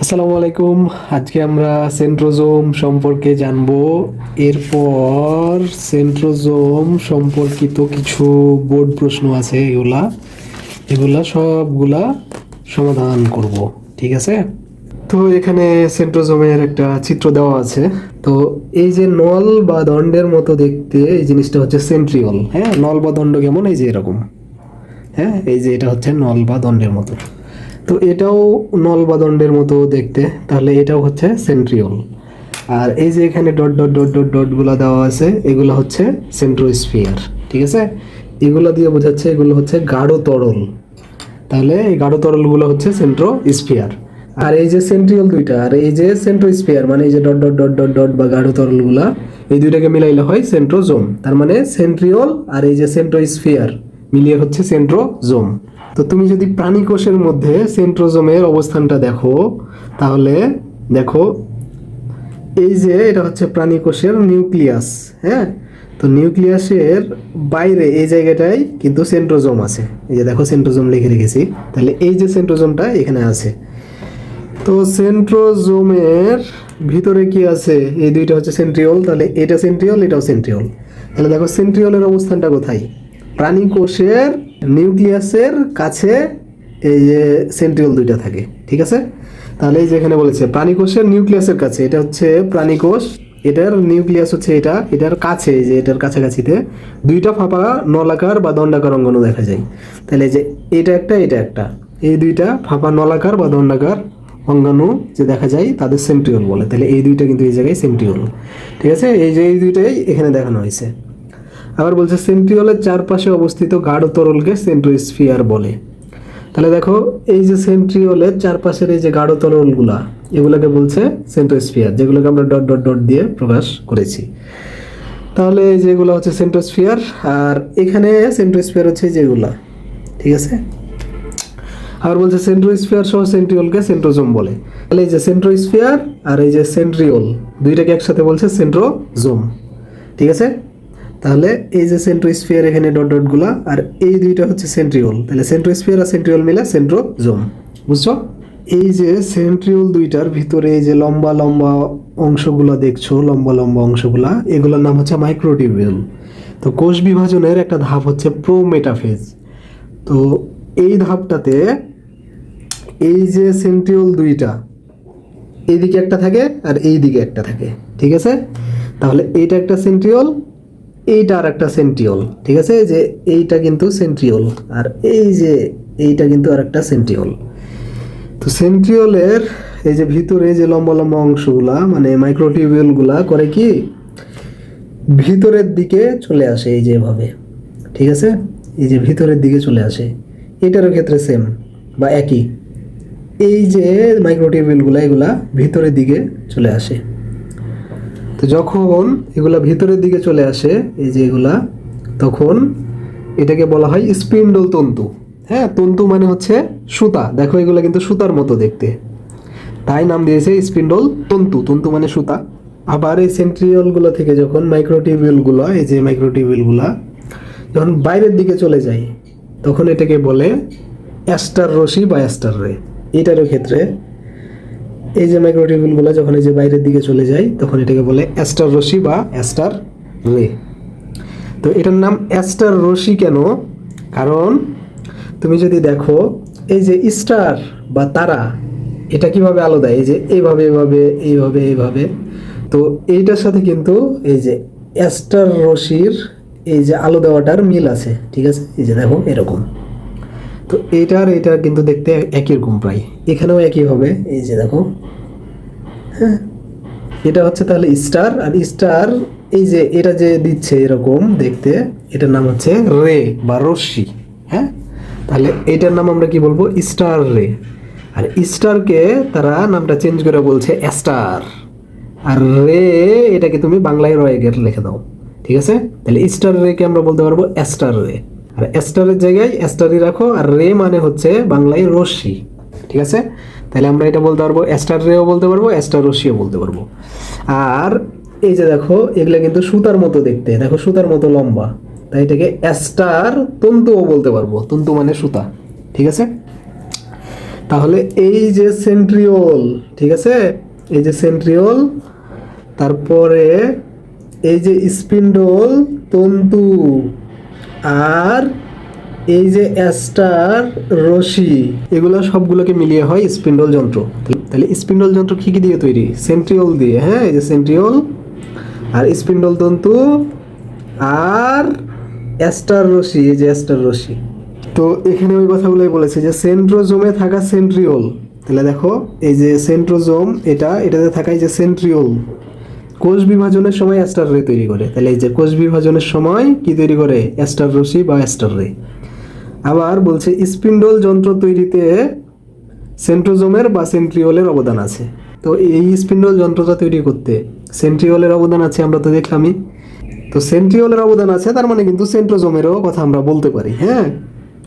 আসসালামু আলাইকুম। আজকে আমরা সেন্ট্রোজোম সম্পর্কে জানব। এরপর সেন্ট্রোজোম সম্পর্কিত কিছু বোর্ড প্রশ্ন আছে, এগুলা। এগুলা সবগুলা সমাধান করব, ঠিক আছে? তো এখানে সেন্ট্রোজোমের একটা চিত্র দেওয়া আছে। তো এই যে নল বা দণ্ডের মতো দেখতে এই জিনিসটা হচ্ছে সেন্ট্রিওল হ্যাঁ? নল বা দণ্ড কেমন? এই যে এরকম হ্যাঁ? এই যে এটা হচ্ছে নল বা দণ্ডের মতো। তো এটাও নল বা দণ্ডের মতো দেখতে। তাহলে এটাও হচ্ছে সেন্ট্রিওল আর এই যে এখানে ডট ডট ডট ডট ডটগুলো দেওয়া আছে, এগুলো হচ্ছে সেন্ট্রোস্ফিয়ার ঠিক আছে? এগুলো দিয়ে বোঝাচ্ছে এগুলো হচ্ছে গাঢ় তরল। তাহলে এই গাঢ় তরলগুলো হচ্ছে সেন্ট্রো স্ফিয়ার আর এই যে সেন্ট্রিওল দুইটা, আর এই যে সেন্ট্রো স্ফিয়ার মানে এই যে dot dot dot dot dot বা গাঢ় তরলগুলা, এই দুইটাকে মিলাইলে হয় সেন্ট্রোজোম তার মানে সেন্ট্রিওল আর এই যে সেন্ট্রো স্ফিয়ার মিলিয়ে হচ্ছে সেন্ট্রোজোম তো তুমি যদি প্রাণী কোষের মধ্যে সেন্ট্রোজোমের অবস্থানটা দেখো, তাহলে দেখো, এই যে এটা হচ্ছে প্রাণী কোষের নিউক্লিয়াস হ্যাঁ? তো নিউক্লিয়াসের বাইরে এই জায়গাটায় কিন্তু সেন্ট্রোজোম আছে। এই যে দেখো, সেন্ট্রোজোম লিখে রেখেছি। তাহলে এই যে সেন্ট্রোজোমটা এখানে আছে। তো সেন্ট্রোজোমের ভিতরে কি আছে? এই দুইটা হচ্ছে সেন্ট্রিওল, তাহলে এটা সেন্ট্রিওল, এটাও সেন্ট্রিওল। তাহলে দেখো, সেন্ট্রিওলের অবস্থানটা কোথায়? প্রাণী কোষের নিউক্লিয়াসের কাছে এই যে সেন্ট্রিওল দুইটা থাকে, ঠিক আছে? তাহলে এই যে এখানে বলেছে, প্রাণীকোষের নিউক্লিয়াসের কাছে, এটা হচ্ছে প্রাণীকোষ, এটার নিউক্লিয়াস হচ্ছে এটা, এটার কাছে যে এটার কাছাকাছিতে দুইটা ফাঁপা, নলাকার বা দণ্ডাকার অঙ্গনও দেখা যায়। তাহলে যে এটা একটা এটা একটা, এই দুইটা ফাঁপা, নলাকার বা দণ্ডাকার অঙ্গাণু যে দেখা যায় তাদের সেন্ট্রিওল বলে। তাহলে এই দুইটা কিন্তু এই জায়গায় সেন্ট্রিওল ঠিক আছে? এই যে এই দুইটাই এখানে দেখানো হয়েছে। আবার বলছে, সেন্ট্রিওলের চারপাশে অবস্থিত গাঢ় তরলকে সেন্ট্রোস্ফিয়ার বলে। তাহলে দেখো, এই যে সেন্ট্রিওলের চারপাশের এই যে গাঢ় তরলগুলা, এগুলোকে বলছে সেন্ট্রোস্ফিয়ার, যেগুলোকে আমরা ডট ডট ডট দিয়ে প্রকাশ করেছি। তাহলে এই যেগুলো হচ্ছে সেন্ট্রোস্ফিয়ার, আর এখানে সেন্ট্রোস্ফিয়ার হচ্ছে যেগুলা, ঠিক আছে? আবার বলছে, সেন্ট্রোস্ফিয়ার সহ সেন্ট্রিওলকে সেন্ট্রোজোম বলে। তাহলে এই যে সেন্ট্রোস্ফিয়ার আর এই যে সেন্ট্রিওল, দুইটাকে একসাথে বলছে সেন্ট্রোজোম, ঠিক আছে? তাহলে এই যে সেন্ট্রোস্ফিয়ার এখানে ডট ডটগুলা আর এই দুইটা হচ্ছে সেন্ট্রিওল তাহলে সেন্ট্রোস্ফিয়ার আর সেন্ট্রিওল মিলে সেন্ট্রোজোম বুঝছ? এই যে সেন্ট্রিওল দুইটার ভিতরে এই যে লম্বা লম্বা অংশগুলো দেখছ, লম্বা লম্বা অংশগুলা, এগুলোর নাম হচ্ছে মাইক্রোটিউবিউল তো কোষ বিভাজনের একটা ধাপ হচ্ছে প্রোমেটাফেজ তো এই ধাপটাতে এই যে সেন্ট্রিওল দুইটা এইদিকে একটা থাকে আর এই দিকে একটা থাকে। ঠিক আছে? তাহলে এইটা একটা সেন্ট্রিওল এইটা আর একটা সেন্ট্রিওল ঠিক আছে? যে এইটা কিন্তু সেন্ট্রিওল আর এই যে এইটা কিন্তু আর একটা সেন্ট্রিওল তো সেন্ট্রিওলের এই যে ভিতরে যে লম্বা লম্বা অংশগুলা মানে মাইক্রোটিউবিউলগুলা করে কি? ভিতরের দিকে চলে আসে এই যে এভাবে, ঠিক আছে? এই যে ভিতরের দিকে চলে আসে। এটারও ক্ষেত্রে সেম বা একই। এই যে মাইক্রোটিউবিউলগুলা এগুলা ভিতরের দিকে চলে আসে। তো যখন এগুলা ভিতরের দিকে চলে আসে, এই যে এগুলা, তখন এটাকে বলা হয় স্পিন্ডল তন্তু। হ্যাঁ তন্তু মানে হচ্ছে সুতা। দেখো এগুলো কিন্তু সুতার মতো দেখতে। তাই নাম দিয়েছে স্পিন্ডল তন্তু। তন্তু মানে সুতা। আবার এই সেন্ট্রিওলগুলো থেকে যখন মাইক্রোটিউবিউলগুলো এই যে মাইক্রোটিউবিউলগুলো যখন বাইরের দিকে চলে যায়, তখন এটাকে বলে অ্যাস্টার রশি বা অ্যাস্টার রে। এটারও ক্ষেত্রে এই যে মাইক্রোটিউবিউলগুলো যখন এই যে বাইরের দিকে চলে যায়, তখন এটাকে বলে অ্যাস্টার রশি বা অ্যাস্টার রে। তো এটার নাম অ্যাস্টার রশি কেন? কারণ তুমি যদি দেখো, এই যে স্টার বা তারা, এটা কীভাবে আলো দেয়? এই যে এইভাবে এইভাবে এইভাবে এইভাবে। তো এইটার সাথে কিন্তু এই যে অ্যাস্টার রশির এই যে আলো দেওয়াটার মিল আছে, ঠিক আছে? এই যে দেখো, এরকম। তো এইটার এটা কিন্তু দেখতে একই রকম প্রায়। এখানেও একই হবে। এই যে দেখো হ্যাঁ। এটা হচ্ছে তাহলে স্টার আর স্টার এই যে এটা যে দিচ্ছে এরকম দেখতে, এটার নাম হচ্ছে রে বা রশ্মি হ্যাঁ? তাহলে এটার নাম আমরা কি বলব? স্টার রে। আর স্টারকে তারা নামটা চেঞ্জ করে বলছে অ্যাস্টার আর রে এটাকে তুমি বাংলায় রয়ে গেট লিখে দাও, ঠিক আছে? তাহলে স্টার রেকে আমরা বলতে পারব? অ্যাস্টার রে। আর অ্যাস্টারের জায়গায় অ্যাস্টারই রাখো, আর রে মানে হচ্ছে বাংলায় রশ্মি, ঠিক আছে? তাহলে আমরা এটা বলতে পারব অ্যাস্টার রেও বলতে পারব অ্যাস্টার রশ্মিও বলতে পারব। আর এই যে দেখো, এগুলো কিন্তু সুতার মতো দেখতে, দেখো সুতার মতো লম্বা। তাই এটাকে অ্যাস্টার তন্তুও বলতে পারব, তন্তু মানে সুতা, ঠিক আছে? তাহলে এই যে সেন্ট্রিওল ঠিক আছে? এই যে সেন্ট্রিওল তারপরে এই যে স্পিন্ডল তন্তু, আর এই যে অ্যাস্টার রশি, এগুলো সবগুলোকে মিলিয়ে হয় স্পিন্ডল যন্ত্র। তাহলে স্পিন্ডল যন্ত্র কি কি দিয়ে তৈরি? সেন্ট্রিওল দিয়ে হ্যাঁ এই যে সেন্ট্রিওল আর স্পিন্ডল তন্তু আর অ্যাস্টার রশি, এই যে অ্যাস্টার রশি। তো এখানে ওই কথাগুলোই বলেছে যে সেন্ট্রোজোমে থাকা সেন্ট্রিওল। তাহলে দেখো, এই যে সেন্ট্রোজোম, এটা, এটাতে থাকা এই যে সেন্ট্রিওল। কোষ বিভাজনের সময় অ্যাস্টার রে তৈরি করে। তাহলে এই যে কোষ বিভাজনের সময় কি তৈরি করে? অ্যাস্টার রশি বা অ্যাস্টার রে। আবার বলছে, স্পিন্ডল যন্ত্র তৈরিতে সেন্ট্রোজোমের বা সেন্ট্রিওলের অবদান আছে। তো এই স্পিন্ডল যন্ত্রটা তৈরি করতে সেন্ট্রিওলের অবদান আছে আমরা তো দেখলামই। তো সেন্ট্রিওলের অবদান আছে, তার মানে কিন্তু সেন্ট্রোজোমেরও কথা আমরা বলতে পারি হ্যাঁ?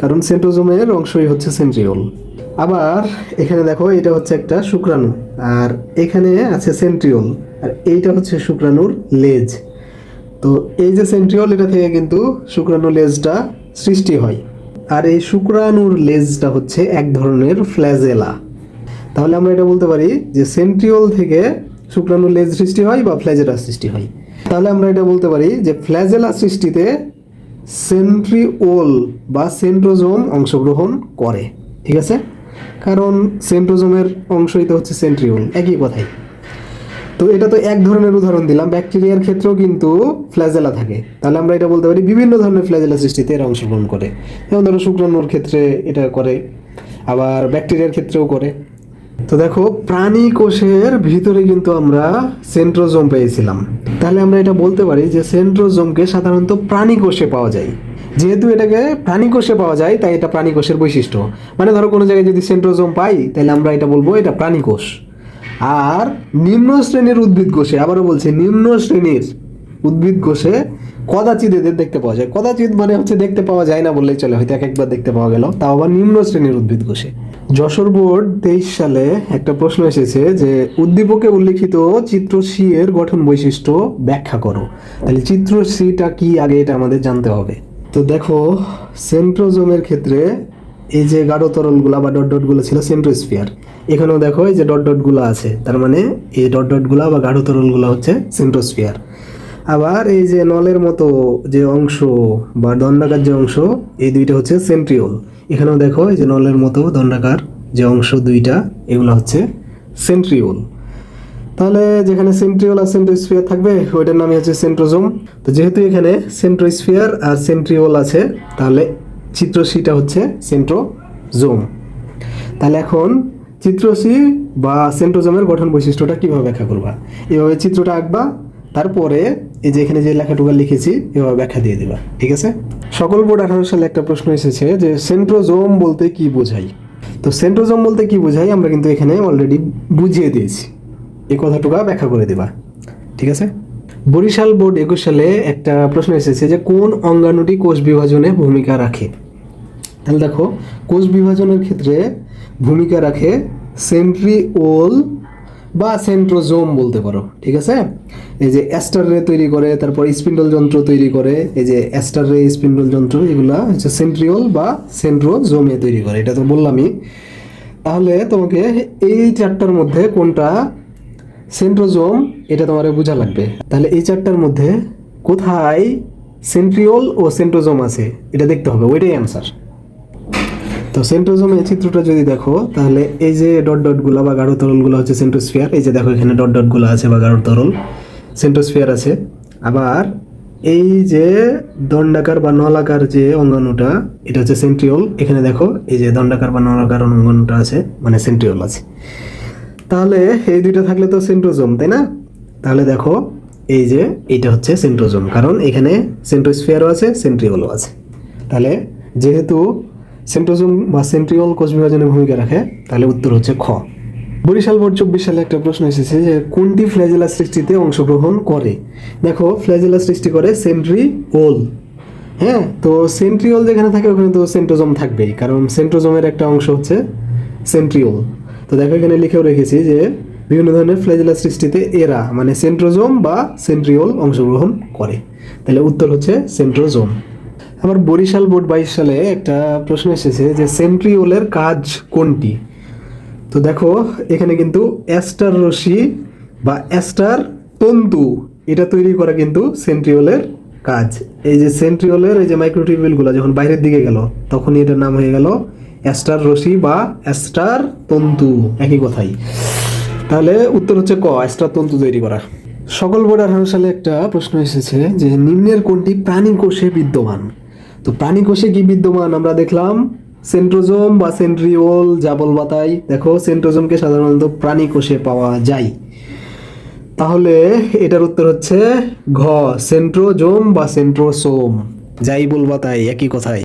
কারণ সেন্ট্রোজোমের অংশই হচ্ছে সেন্ট্রিওল। আবার এখানে দেখো, এটা হচ্ছে একটা শুক্রাণু, আর এখানে আছে সেন্ট্রিওল, আর এইটা হচ্ছে শুক্রাণুর লেজ। তো এই যে সেন্ট্রিওল, এটা থেকে কিন্তু শুক্রাণু লেজটা সৃষ্টি হয়। আর এই শুক্রাণুর লেজটা হচ্ছে এক ধরনের ফ্ল্যাজেলা। তাহলে আমরা এটা বলতে পারি যে সেন্ট্রিওল থেকে শুক্রাণু লেজ সৃষ্টি হয় বা ফ্ল্যাজেলা সৃষ্টি হয়। তাহলে আমরা এটা বলতে পারি যে ফ্ল্যাজেলা সৃষ্টিতে সেন্ট্রিওল বা সেন্ট্রোজোম অংশগ্রহণ করে। ঠিক আছে? কারণ সেন্ট্রোজোমের অংশই তো হচ্ছে সেন্ট্রিওল। একই কথাই। তো এটা তো এক ধরনের উদাহরণ দিলাম। ব্যাকটেরিয়ার ক্ষেত্রেও কিন্তু ফ্ল্যাজেলা থাকে। তাহলে আমরা এটা বলতে পারি, বিভিন্ন ধরনের ফ্ল্যাজেলা সৃষ্টিতে এরা অংশগ্রহণ করে। যেমন ধরো শুক্রাণুর ক্ষেত্রে এটা করে, আবার ব্যাকটেরিয়ার ক্ষেত্রেও করে। তো দেখো, প্রাণী কোষের ভিতরে কিন্তু আমরা সেন্ট্রোজোম পেয়েছিলাম। তাহলে আমরা এটা বলতে পারি যে সেন্ট্রোজোমকে সাধারণত প্রাণী কোষে পাওয়া যায়। যেহেতু এটাকে প্রাণী কোষে পাওয়া যায়, তাই এটা প্রাণী কোষের বৈশিষ্ট্য। মানে ধরো কোনো জায়গায় যদি সেন্ট্রোজোম পাই, তাহলে আমরা এটা বলব এটা প্রাণী কোষ। আর নিম্ন শ্রেণির উদ্ভিদ কোষে, আবারও বলছি, নিম্ন শ্রেণির উদ্ভিদ কোষে কদাচিৎ এদের দেখতে পাওয়া যায়। কদাচিৎ মানে হচ্ছে দেখতে পাওয়া যায় না বললেই চলে, হয়তো এক একবার দেখতে পাওয়া গেল। তাও আবার নিম্ন শ্রেণির উদ্ভিদ কোষে। যশোর বোর্ড তেইশ সালে একটা প্রশ্ন এসেছে যে, উদ্দীপকে উল্লিখিত চিত্র সি এর গঠন বৈশিষ্ট্য ব্যাখ্যা করো। তাহলে চিত্র সিটা কি? আগে এটা আমাদের জানতে হবে। তো দেখো, সেন্ট্রোজোমের ক্ষেত্রে এই যে গাঢ় তরলগুলা বা ডট ডটগুলো ছিল সেন্ট্রোস্ফিয়ার। এখানেও দেখো এই যে ডট ডটগুলো আছে, তার মানে এই ডট ডটগুলা বা গাঢ় তরলগুলো হচ্ছে সেন্ট্রোস্ফিয়ার। আবার এই যে নলের মতো যে অংশ বা দণ্ডাকার যে অংশ, এই দুইটা হচ্ছে সেন্ট্রিওল। এখানেও দেখো এই যে নলের মতো দণ্ডাকার যে অংশ দুইটা, এগুলো হচ্ছে সেন্ট্রিওল। তাহলে যেখানে সেন্ট্রিওল আর সেন্ট্রোস্ফিয়ার থাকবে, ওইটার নামই হচ্ছে সেন্ট্রোজোম। তো যেহেতু এখানে সেন্ট্রোস্ফিয়ার আর সেন্ট্রিওল আছে, তাহলে চিত্র সিটা হচ্ছে সেন্ট্রোজোম। তাহলে এখন চিত্র সি বা সেন্ট্রোজোমের গঠন বৈশিষ্ট্যটা কীভাবে ব্যাখ্যা করবা? এভাবে চিত্রটা আঁকবা, তারপরে এই যে এখানে যে লেখাটুকা লিখেছি, এভাবে ব্যাখ্যা দিয়ে দিবা, ঠিক আছে? সকল বোর্ড আঠারো সালে একটা প্রশ্ন এসেছে যে সেন্ট্রোজোম বলতে কি বোঝাই তো সেন্ট্রোজোম বলতে কি বোঝাই আমরা কিন্তু এখানে অলরেডি বুঝিয়ে দিয়েছি। এই কথাটুকা ব্যাখ্যা করে দিবা, ঠিক আছে? বরিশাল বোর্ড একুশ সালে একটা প্রশ্ন এসেছে যে কোন অঙ্গাণুটি কোষ বিভাজনে ভূমিকা রাখে? তাহলে দেখো, কোষ বিভাজনের ক্ষেত্রে ভূমিকা রাখে সেন্ট্রিওল বা সেন্ট্রোজোম বলতে পারো, ঠিক আছে? এই যে অ্যাস্টার রে তৈরি করে, তারপর স্পিন্ডল যন্ত্র তৈরি করে, এই যে অ্যাস্টার রে, স্পিন্ডল যন্ত্র, এগুলা হচ্ছে সেন্ট্রিওল বা সেন্ট্রোজোমে তৈরি করে, এটা তো বললামই। তাহলে তোমাকে এই চারটার মধ্যে কোনটা সেন্ট্রোজোম, এটা তোমার বোঝা লাগবে। তাহলে এই চারটার মধ্যে কোথায় সেন্ট্রিওল ও সেন্ট্রোজোম আছে? এটা দেখতে হবে, ওইটাই অ্যান্সার তো সেন্ট্রোজোমের চিত্রটা যদি দেখো, তাহলে এই যে ডট ডটগুলো বা গাঢ় তরলগুলো হচ্ছে সেন্ট্রোস্ফিয়ার এই যে দেখো এখানে ডট ডটগুলো আছে বা গাঢ় তরল সেন্ট্রোস্ফিয়ার আছে। আবার এই যে দণ্ডাকার বা নলাকার যে অঙ্গাণুটা, এটা হচ্ছে সেন্ট্রিওল এখানে দেখো এই যে দণ্ডাকার বা নলাকার অঙ্গাণুটা আছে মানে সেন্ট্রিওল আছে। তাহলে এই দুইটা থাকলে তো সেন্ট্রোজোম তাই না? তাহলে দেখো, এই যে এটা হচ্ছে সেন্ট্রোজোম কারণ এখানে সেন্ট্রোস্ফিয়ারও আছে, সেন্ট্রিওলও আছে। তাহলে যেহেতু সেন্ট্রোজোম বা সেন্ট্রিওল কোষ বিভাজনে ভূমিকা রাখে, তাহলে উত্তর হচ্ছে খ। বরিশাল বোর্ড চব্বিশ সালে একটা প্রশ্ন এসেছে যে, কোনটি ফ্ল্যাজেলা সৃষ্টিতে অংশগ্রহণ করে? দেখো, ফ্ল্যাজেলা সৃষ্টি করে সেন্ট্রিওল। হ্যাঁ তো সেন্ট্রিওল যেখানে থাকে, ওখানে তো সেন্ট্রোজোম থাকবেই, কারণ সেন্ট্রোজোমের একটা অংশ হচ্ছে সেন্ট্রিওল। তো দেখো এখানে লিখেও রেখেছি যে বিভিন্ন ধরনের ফ্ল্যাজেলা সৃষ্টিতে এরা মানে সেন্ট্রোজোম বা সেন্ট্রিওল অংশগ্রহণ করে। তাহলে উত্তর হচ্ছে সেন্ট্রোজোম। আবার বরিশাল বোর্ড বাইশ সালে একটা প্রশ্ন এসেছে যে সেন্ট্রিওলের কাজ কোনটি? তো দেখো, এখানে কিন্তু অ্যাস্টার রশ্মি বা অ্যাস্টার তন্তু, এটা তৈরি করা কিন্তু সেন্ট্রিওলের কাজ। এই যে সেন্ট্রিওলের এই যে মাইক্রোটিউবিউলগুলো যখন বাইরের দিকে গেল, তখনই এটার নাম হয়ে গেল অ্যাস্টার রশ্মি বা অ্যাস্টার তন্তু, একই কথাই। তাহলে উত্তর হচ্ছে ক অ্যাস্টার তন্তু তৈরি করা। সকল বোর্ড আঠারো সালে একটা প্রশ্ন এসেছে যে নিম্নের কোনটি প্রাণী কোষে বিদ্যমান? তো প্রাণী কোষে কি বিদ্যমান? আমরা দেখলাম সেন্ট্রোজোম বা সেন্ট্রিওল যা বলবা তাই দেখো, সেন্ট্রোজোমকে সাধারণত প্রাণী কোষে পাওয়া যায়। তাহলে এটার উত্তর হচ্ছে ঘ, সেন্ট্রোজোম বা সেন্ট্রোসোম। যাই বলবা তাই, একই কথাই।